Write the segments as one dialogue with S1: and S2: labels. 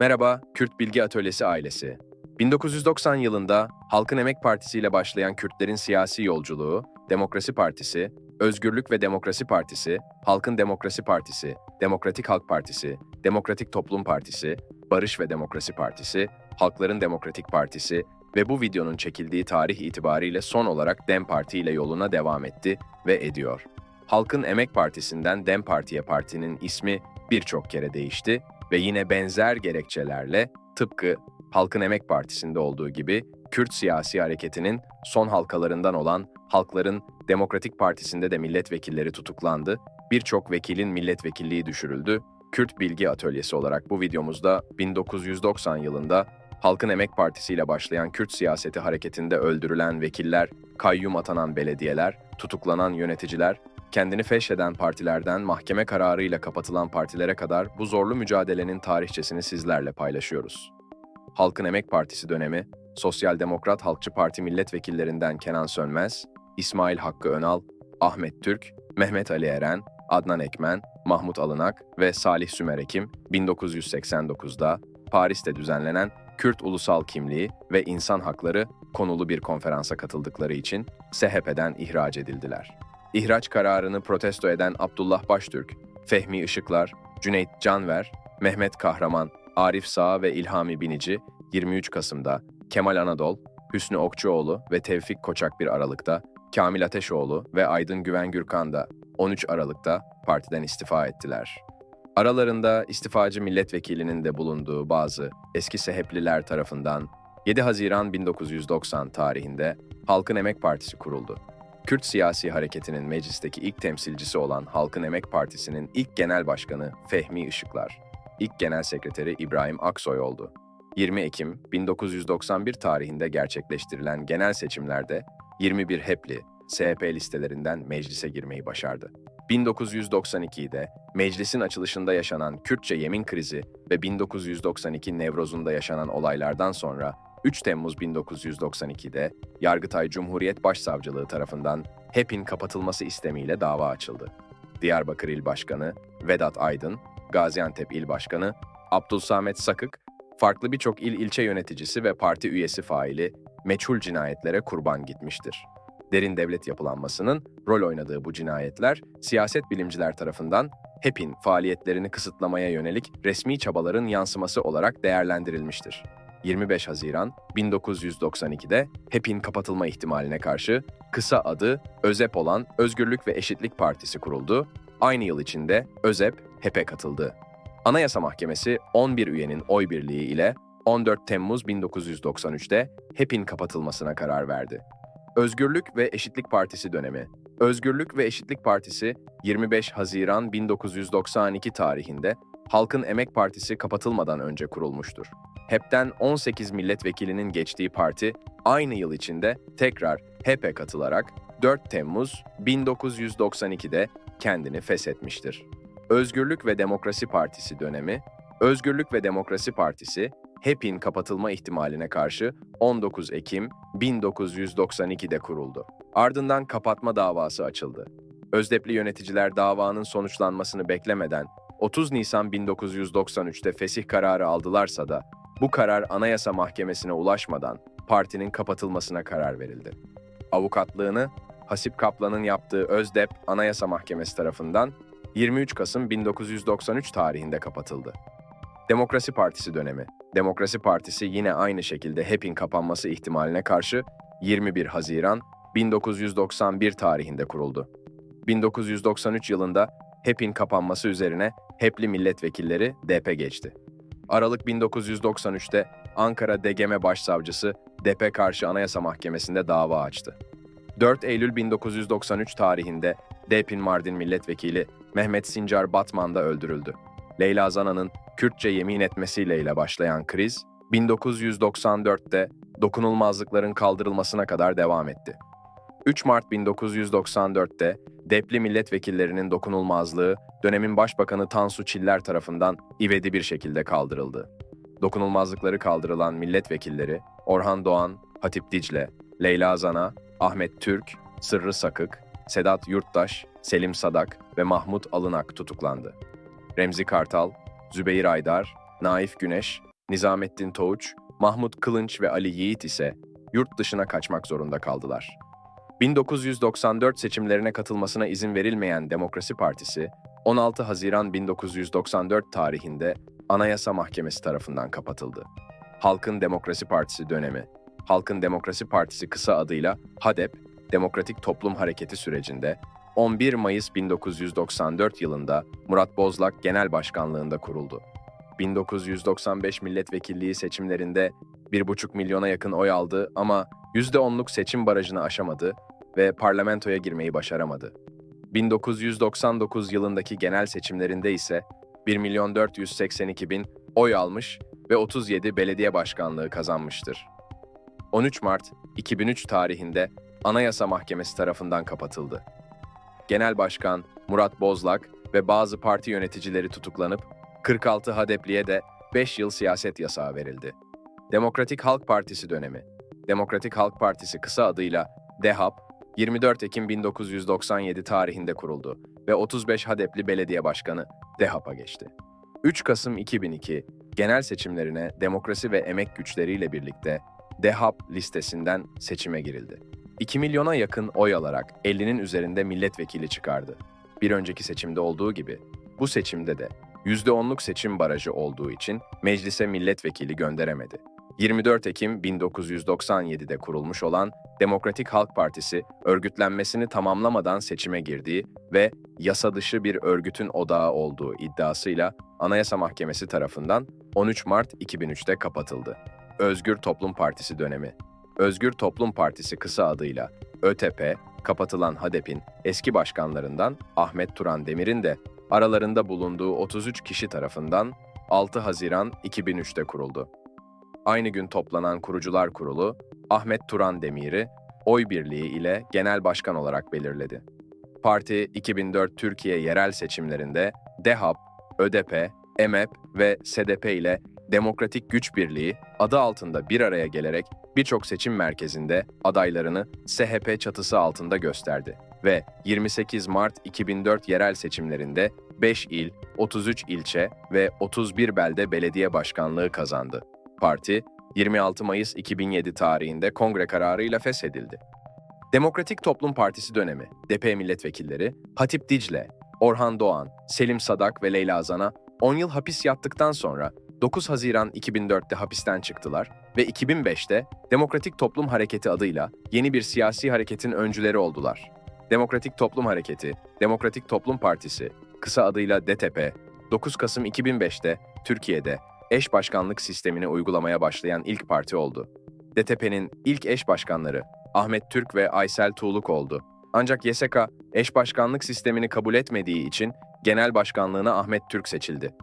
S1: Merhaba, Kürt Bilgi Atölyesi ailesi. 1990 yılında Halkın Emek Partisi ile başlayan Kürtlerin siyasi yolculuğu, Demokrasi Partisi, Özgürlük ve Demokrasi Partisi, Halkın Demokrasi Partisi, Demokratik Halk Partisi, Demokratik Toplum Partisi, Barış ve Demokrasi Partisi, Halkların Demokratik Partisi ve bu videonun çekildiği tarih itibariyle son olarak DEM Parti ile yoluna devam etti ve ediyor. Halkın Emek Partisi'nden DEM Parti'ye partinin ismi birçok kere değişti ve yine benzer gerekçelerle tıpkı Halkın Emek Partisi'nde olduğu gibi Kürt siyasi hareketinin son halkalarından olan Halkların Demokratik Partisi'nde de milletvekilleri tutuklandı, birçok vekilin milletvekilliği düşürüldü. Kürt Bilgi Atölyesi olarak bu videomuzda 1990 yılında Halkın Emek Partisi ile başlayan Kürt siyaseti hareketinde öldürülen vekiller, kayyum atanan belediyeler, tutuklanan yöneticiler, kendini feşheden partilerden mahkeme kararıyla kapatılan partilere kadar bu zorlu mücadelenin tarihçesini sizlerle paylaşıyoruz. Halkın Emek Partisi dönemi, Sosyal Demokrat Halkçı Parti milletvekillerinden Kenan Sönmez, İsmail Hakkı Önal, Ahmet Türk, Mehmet Ali Eren, Adnan Ekmen, Mahmut Alınak ve Salih Sümerekim 1989'da Paris'te düzenlenen Kürt Ulusal Kimliği ve İnsan Hakları konulu bir konferansa katıldıkları için SHP'den ihraç edildiler. İhraç kararını protesto eden Abdullah Baştürk, Fehmi Işıklar, Cüneyt Canver, Mehmet Kahraman, Arif Sağ ve İlhami Binici 23 Kasım'da, Kemal Anadol, Hüsnü Okçuoğlu ve Tevfik Koçak 1 Aralık'ta, Kamil Ateşoğlu ve Aydın Güven Gürkan da 13 Aralık'ta partiden istifa ettiler. Aralarında istifacı milletvekilinin de bulunduğu bazı eski sehepliler tarafından 7 Haziran 1990 tarihinde Halkın Emek Partisi kuruldu. Kürt siyasi hareketinin meclisteki ilk temsilcisi olan Halkın Emek Partisi'nin ilk genel başkanı Fehmi Işıklar, ilk genel sekreteri İbrahim Aksoy oldu. 20 Ekim 1991 tarihinde gerçekleştirilen genel seçimlerde 21 HEP'li SHP listelerinden meclise girmeyi başardı. 1992'de meclisin açılışında yaşanan Kürtçe yemin krizi ve 1992 Nevroz'unda yaşanan olaylardan sonra 3 Temmuz 1992'de Yargıtay Cumhuriyet Başsavcılığı tarafından HEP'in kapatılması istemiyle dava açıldı. Diyarbakır İl Başkanı Vedat Aydın, Gaziantep İl Başkanı Abdülsamet Sakık, farklı birçok il ilçe yöneticisi ve parti üyesi faili meçhul cinayetlere kurban gitmiştir. Derin devlet yapılanmasının rol oynadığı bu cinayetler siyaset bilimciler tarafından HEP'in faaliyetlerini kısıtlamaya yönelik resmi çabaların yansıması olarak değerlendirilmiştir. 25 Haziran 1992'de HEP'in kapatılma ihtimaline karşı kısa adı ÖZEP olan Özgürlük ve Eşitlik Partisi kuruldu. Aynı yıl içinde ÖZEP HEP'e katıldı. Anayasa Mahkemesi 11 üyenin oy birliği ile 14 Temmuz 1993'te HEP'in kapatılmasına karar verdi. Özgürlük ve Eşitlik Partisi dönemi Özgürlük ve Eşitlik Partisi 25 Haziran 1992 tarihinde Halkın Emek Partisi kapatılmadan önce kurulmuştur. HEP'ten 18 milletvekilinin geçtiği parti aynı yıl içinde tekrar HEP'e katılarak 4 Temmuz 1992'de kendini feshetmiştir. Özgürlük ve Demokrasi Partisi dönemi Özgürlük ve Demokrasi Partisi HEP'in kapatılma ihtimaline karşı 19 Ekim 1992'de kuruldu. Ardından kapatma davası açıldı. Özdepli yöneticiler davanın sonuçlanmasını beklemeden 30 Nisan 1993'te fesih kararı aldılarsa da bu karar Anayasa Mahkemesi'ne ulaşmadan partinin kapatılmasına karar verildi. Avukatlığını Hasip Kaplan'ın yaptığı Özdep Anayasa Mahkemesi tarafından 23 Kasım 1993 tarihinde kapatıldı. Demokrasi Partisi dönemi. Demokrasi Partisi yine aynı şekilde HEP'in kapanması ihtimaline karşı 21 Haziran 1991 tarihinde kuruldu. 1993 yılında HEP'in kapanması üzerine HEP'li milletvekilleri DP geçti. Aralık 1993'te Ankara DGM Başsavcısı DP karşı Anayasa Mahkemesi'nde dava açtı. 4 Eylül 1993 tarihinde DP'in Mardin milletvekili Mehmet Sincar Batman da öldürüldü. Leyla Zana'nın Kürtçe yemin etmesiyle ile başlayan kriz, 1994'te dokunulmazlıkların kaldırılmasına kadar devam etti. 3 Mart 1994'te Depli milletvekillerinin dokunulmazlığı dönemin başbakanı Tansu Çiller tarafından ivedi bir şekilde kaldırıldı. Dokunulmazlıkları kaldırılan milletvekilleri Orhan Doğan, Hatip Dicle, Leyla Zana, Ahmet Türk, Sırrı Sakık, Sedat Yurttaş, Selim Sadak ve Mahmut Alınak tutuklandı. Remzi Kartal, Zübeyir Aydar, Naif Güneş, Nizamettin Toğuç, Mahmut Kılınç ve Ali Yiğit ise yurt dışına kaçmak zorunda kaldılar. 1994 seçimlerine katılmasına izin verilmeyen Demokrasi Partisi, 16 Haziran 1994 tarihinde Anayasa Mahkemesi tarafından kapatıldı. Halkın Demokrasi Partisi dönemi, Halkın Demokrasi Partisi kısa adıyla HADEP, Demokratik Toplum Hareketi sürecinde 11 Mayıs 1994 yılında Murat Bozlak Genel Başkanlığında kuruldu. 1995 milletvekilliği seçimlerinde 1,5 milyona yakın oy aldı ama %10'luk seçim barajını aşamadı ve parlamentoya girmeyi başaramadı. 1999 yılındaki genel seçimlerinde ise 1 milyon 482 bin oy almış ve 37 belediye başkanlığı kazanmıştır. 13 Mart 2003 tarihinde Anayasa Mahkemesi tarafından kapatıldı. Genel Başkan Murat Bozlak ve bazı parti yöneticileri tutuklanıp 46 Hadepli'ye de 5 yıl siyaset yasağı verildi. Demokratik Halk Partisi dönemi. Demokratik Halk Partisi kısa adıyla DEHAP, 24 Ekim 1997 tarihinde kuruldu ve 35 Hadepli Belediye Başkanı DEHAP'a geçti. 3 Kasım 2002 genel seçimlerine demokrasi ve emek güçleriyle birlikte DEHAP listesinden seçime girildi. 2 milyona yakın oy alarak 50'nin üzerinde milletvekili çıkardı. Bir önceki seçimde olduğu gibi bu seçimde de %10'luk seçim barajı olduğu için meclise milletvekili gönderemedi. 24 Ekim 1997'de kurulmuş olan Demokratik Halk Partisi örgütlenmesini tamamlamadan seçime girdiği ve yasa dışı bir örgütün odağı olduğu iddiasıyla Anayasa Mahkemesi tarafından 13 Mart 2003'te kapatıldı. Özgür Toplum Partisi dönemi. Özgür Toplum Partisi kısa adıyla ÖTP, kapatılan HADEP'in eski başkanlarından Ahmet Turan Demir'in de aralarında bulunduğu 33 kişi tarafından 6 Haziran 2003'te kuruldu. Aynı gün toplanan Kurucular Kurulu, Ahmet Turan Demir'i oy birliği ile genel başkan olarak belirledi. Parti 2004 Türkiye yerel seçimlerinde DEHAP, ÖDP, EMEP ve SDP ile Demokratik Güç Birliği adı altında bir araya gelerek birçok seçim merkezinde adaylarını SHP çatısı altında gösterdi ve 28 Mart 2004 yerel seçimlerinde 5 il, 33 ilçe ve 31 belde belediye başkanlığı kazandı. Parti, 26 Mayıs 2007 tarihinde kongre kararıyla feshedildi. Demokratik Toplum Partisi dönemi, DP milletvekilleri Hatip Dicle, Orhan Doğan, Selim Sadak ve Leyla Zan'a 10 yıl hapis yattıktan sonra 9 Haziran 2004'te hapisten çıktılar ve 2005'te Demokratik Toplum Hareketi adıyla yeni bir siyasi hareketin öncüleri oldular. Demokratik Toplum Hareketi, Demokratik Toplum Partisi, kısa adıyla DTP, 9 Kasım 2005'te Türkiye'de eş başkanlık sistemini uygulamaya başlayan ilk parti oldu. DTP'nin ilk eş başkanları Ahmet Türk ve Aysel Tuğluk oldu. Ancak YSK eş başkanlık sistemini kabul etmediği için genel başkanlığına Ahmet Türk seçildi.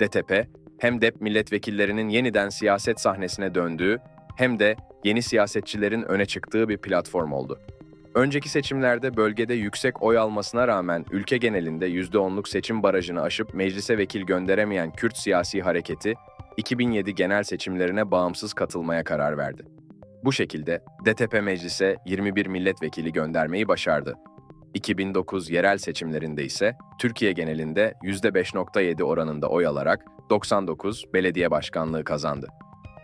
S1: DTP, hem DEP milletvekillerinin yeniden siyaset sahnesine döndüğü hem de yeni siyasetçilerin öne çıktığı bir platform oldu. Önceki seçimlerde bölgede yüksek oy almasına rağmen ülke genelinde %10'luk seçim barajını aşıp meclise vekil gönderemeyen Kürt siyasi hareketi, 2007 genel seçimlerine bağımsız katılmaya karar verdi. Bu şekilde DTP meclise 21 milletvekili göndermeyi başardı. 2009 yerel seçimlerinde ise Türkiye genelinde %5.7 oranında oy alarak 99 belediye başkanlığı kazandı.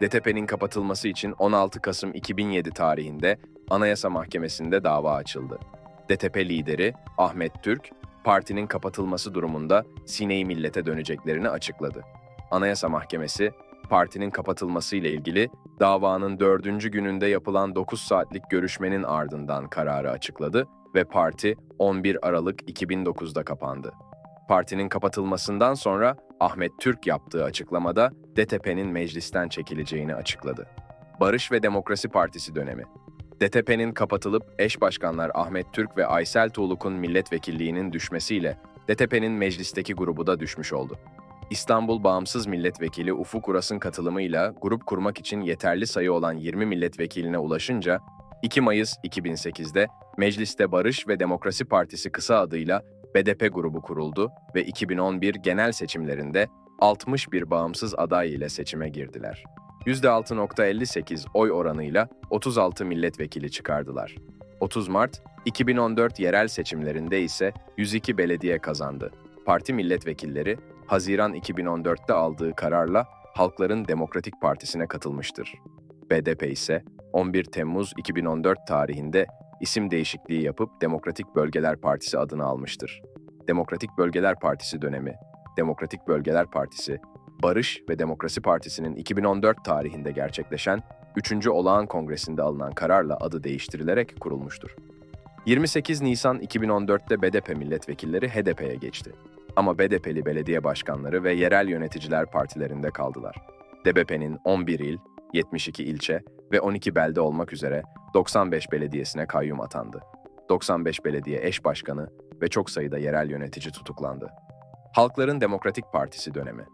S1: DTP'nin kapatılması için 16 Kasım 2007 tarihinde Anayasa Mahkemesi'nde dava açıldı. DTP lideri Ahmet Türk, partinin kapatılması durumunda Sine'yi millete döneceklerini açıkladı. Anayasa Mahkemesi, partinin kapatılması ile ilgili davanın dördüncü gününde yapılan 9 saatlik görüşmenin ardından kararı açıkladı ve parti 11 Aralık 2009'da kapandı. Partinin kapatılmasından sonra Ahmet Türk yaptığı açıklamada DTP'nin meclisten çekileceğini açıkladı. Barış ve Demokrasi Partisi dönemi DTP'nin kapatılıp eş başkanlar Ahmet Türk ve Aysel Tuğluk'un milletvekilliğinin düşmesiyle DTP'nin meclisteki grubu da düşmüş oldu. İstanbul Bağımsız Milletvekili Ufuk Uras'ın katılımıyla grup kurmak için yeterli sayı olan 20 milletvekiline ulaşınca 2 Mayıs 2008'de mecliste Barış ve Demokrasi Partisi kısa adıyla BDP grubu kuruldu ve 2011 genel seçimlerinde 61 bağımsız aday ile seçime girdiler. %6.58 oy oranıyla 36 milletvekili çıkardılar. 30 Mart 2014 yerel seçimlerinde ise 102 belediye kazandı. Parti milletvekilleri Haziran 2014'te aldığı kararla Halkların Demokratik Partisi'ne katılmıştır. BDP ise 11 Temmuz 2014 tarihinde isim değişikliği yapıp Demokratik Bölgeler Partisi adını almıştır. Demokratik Bölgeler Partisi dönemi, Demokratik Bölgeler Partisi, Barış ve Demokrasi Partisi'nin 2014 tarihinde gerçekleşen 3. Olağan Kongresi'nde alınan kararla adı değiştirilerek kurulmuştur. 28 Nisan 2014'te BDP milletvekilleri HDP'ye geçti. Ama BDP'li belediye başkanları ve yerel yöneticiler partilerinde kaldılar. DBP'nin 11 il, 72 ilçe ve 12 belde olmak üzere 95 belediyesine kayyum atandı. 95 belediye eş başkanı ve çok sayıda yerel yönetici tutuklandı. Halkların Demokratik Partisi dönemi.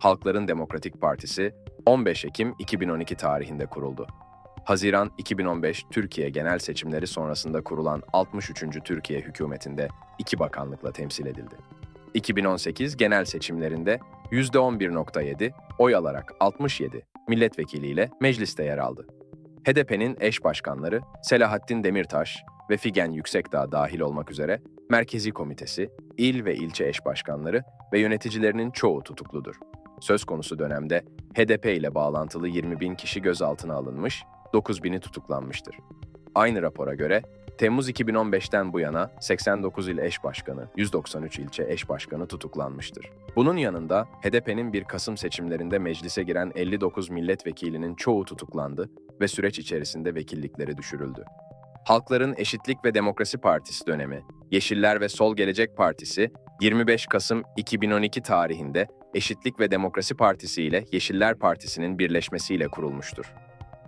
S1: Halkların Demokratik Partisi 15 Ekim 2012 tarihinde kuruldu. Haziran 2015 Türkiye genel seçimleri sonrasında kurulan 63. Türkiye hükümetinde iki bakanlıkla temsil edildi. 2018 genel seçimlerinde %11.7 oy alarak 67 milletvekiliyle mecliste yer aldı. HDP'nin eş başkanları Selahattin Demirtaş ve Figen Yüksekdağ dahil olmak üzere Merkezi Komitesi, il ve ilçe eş başkanları ve yöneticilerinin çoğu tutukludur. Söz konusu dönemde HDP ile bağlantılı 20 bin kişi gözaltına alınmış, 9 bini tutuklanmıştır. Aynı rapora göre Temmuz 2015'ten bu yana 89 il eş başkanı, 193 ilçe eş başkanı tutuklanmıştır. Bunun yanında HDP'nin bir Kasım seçimlerinde meclise giren 59 milletvekilinin çoğu tutuklandı ve süreç içerisinde vekillikleri düşürüldü. Halkların Eşitlik ve Demokrasi Partisi dönemi, Yeşiller ve Sol Gelecek Partisi 25 Kasım 2012 tarihinde Eşitlik ve Demokrasi Partisi ile Yeşiller Partisi'nin birleşmesiyle kurulmuştur.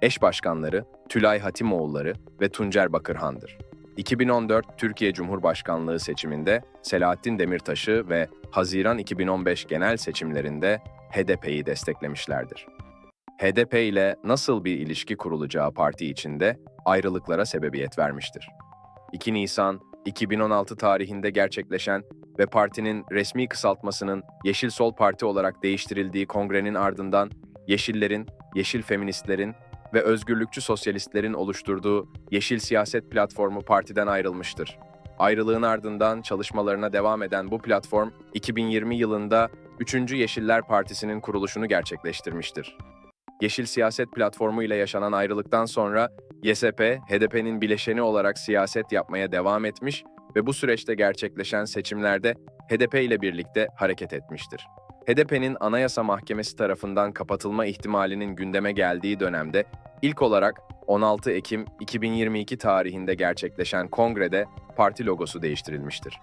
S1: Eş başkanları Tülay Hatimoğulları ve Tuncer Bakırhan'dır. 2014 Türkiye Cumhurbaşkanlığı seçiminde Selahattin Demirtaş'ı ve Haziran 2015 genel seçimlerinde HDP'yi desteklemişlerdir. HDP ile nasıl bir ilişki kurulacağı parti içinde ayrılıklara sebebiyet vermiştir. 2 Nisan 2016 tarihinde gerçekleşen ve partinin resmi kısaltmasının Yeşil Sol Parti olarak değiştirildiği kongrenin ardından Yeşillerin, Yeşil Feministlerin ve özgürlükçü sosyalistlerin oluşturduğu Yeşil Siyaset Platformu partiden ayrılmıştır. Ayrılığın ardından çalışmalarına devam eden bu platform 2020 yılında 3. Yeşiller Partisi'nin kuruluşunu gerçekleştirmiştir. Yeşil Siyaset Platformu ile yaşanan ayrılıktan sonra YSP, HDP'nin bileşeni olarak siyaset yapmaya devam etmiş ve bu süreçte gerçekleşen seçimlerde HDP ile birlikte hareket etmiştir. HDP'nin Anayasa Mahkemesi tarafından kapatılma ihtimalinin gündeme geldiği dönemde ilk olarak 16 Ekim 2022 tarihinde gerçekleşen kongrede parti logosu değiştirilmiştir.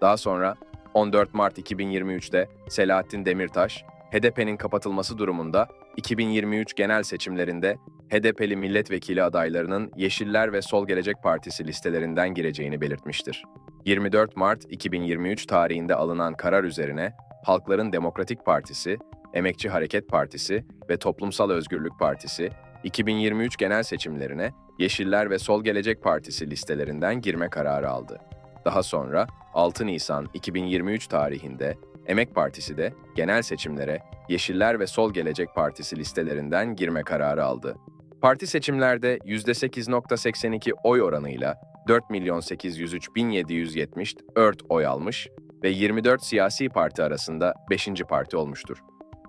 S1: Daha sonra 14 Mart 2023'te Selahattin Demirtaş, HDP'nin kapatılması durumunda 2023 genel seçimlerinde HDP'li milletvekili adaylarının Yeşiller ve Sol Gelecek Partisi listelerinden gireceğini belirtmiştir. 24 Mart 2023 tarihinde alınan karar üzerine Halkların Demokratik Partisi, Emekçi Hareket Partisi ve Toplumsal Özgürlük Partisi 2023 genel seçimlerine Yeşiller ve Sol Gelecek Partisi listelerinden girme kararı aldı. Daha sonra 6 Nisan 2023 tarihinde Emek Partisi de genel seçimlere Yeşiller ve Sol Gelecek Partisi listelerinden girme kararı aldı. Parti seçimlerde %8.82 oy oranıyla 4.803.770 ört oy almış ve 24 siyasi parti arasında 5. parti olmuştur.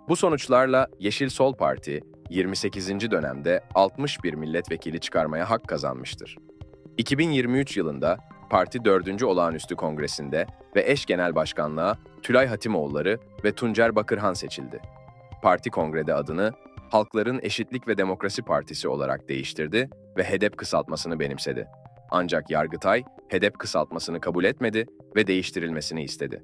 S1: Bu sonuçlarla Yeşil Sol Parti 28. dönemde 61 milletvekili çıkarmaya hak kazanmıştır. 2023 yılında parti 4. olağanüstü kongresinde ve eş genel başkanlığa Tülay Hatimoğulları ve Tuncer Bakırhan seçildi. Parti kongrede adını Halkların Eşitlik ve Demokrasi Partisi olarak değiştirdi ve HEDEP kısaltmasını benimsedi. Ancak Yargıtay HEDEP kısaltmasını kabul etmedi ve değiştirilmesini istedi.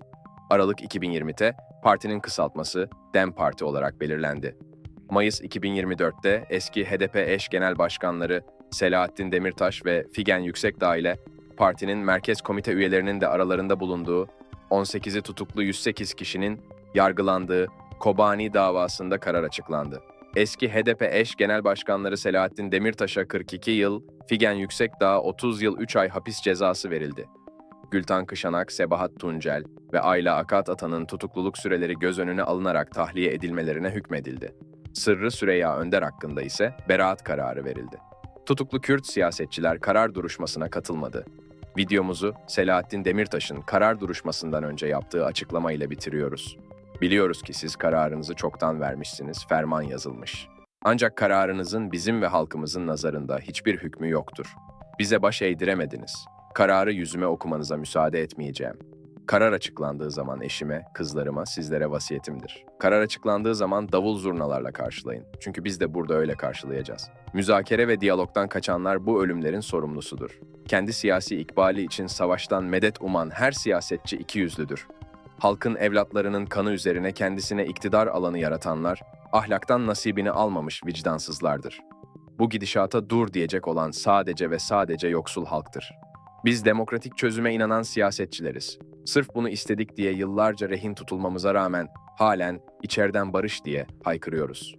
S1: Aralık 2020'te partinin kısaltması DEM Parti olarak belirlendi. Mayıs 2024'te eski HDP eş genel başkanları Selahattin Demirtaş ve Figen Yüksekdağ ile partinin merkez komite üyelerinin de aralarında bulunduğu 18'i tutuklu 108 kişinin yargılandığı Kobani davasında karar açıklandı. Eski HDP eş genel başkanları Selahattin Demirtaş'a 42 yıl, Figen Yüksekdağ'a 30 yıl 3 ay hapis cezası verildi. Gültan Kışanak, Sebahat Tuncel ve Ayla Akat Atan'ın tutukluluk süreleri göz önüne alınarak tahliye edilmelerine hükmedildi. Sırrı Süreyya Önder hakkında ise beraat kararı verildi. Tutuklu Kürt siyasetçiler karar duruşmasına katılmadı. Videomuzu Selahattin Demirtaş'ın karar duruşmasından önce yaptığı açıklama ile bitiriyoruz. Biliyoruz ki siz kararınızı çoktan vermişsiniz, ferman yazılmış. Ancak kararınızın bizim ve halkımızın nazarında hiçbir hükmü yoktur. Bize baş eğdiremediniz. Kararı yüzüme okumanıza müsaade etmeyeceğim. Karar açıklandığı zaman eşime, kızlarıma, sizlere vasiyetimdir. Karar açıklandığı zaman davul zurnalarla karşılayın. Çünkü biz de burada öyle karşılayacağız. Müzakere ve diyalogdan kaçanlar bu ölümlerin sorumlusudur. Kendi siyasi ikbali için savaştan medet uman her siyasetçi ikiyüzlüdür. Halkın evlatlarının kanı üzerine kendisine iktidar alanı yaratanlar, ahlaktan nasibini almamış vicdansızlardır. Bu gidişata dur diyecek olan sadece ve sadece yoksul halktır. Biz demokratik çözüme inanan siyasetçileriz. Sırf bunu istedik diye yıllarca rehin tutulmamıza rağmen halen içeriden barış diye haykırıyoruz.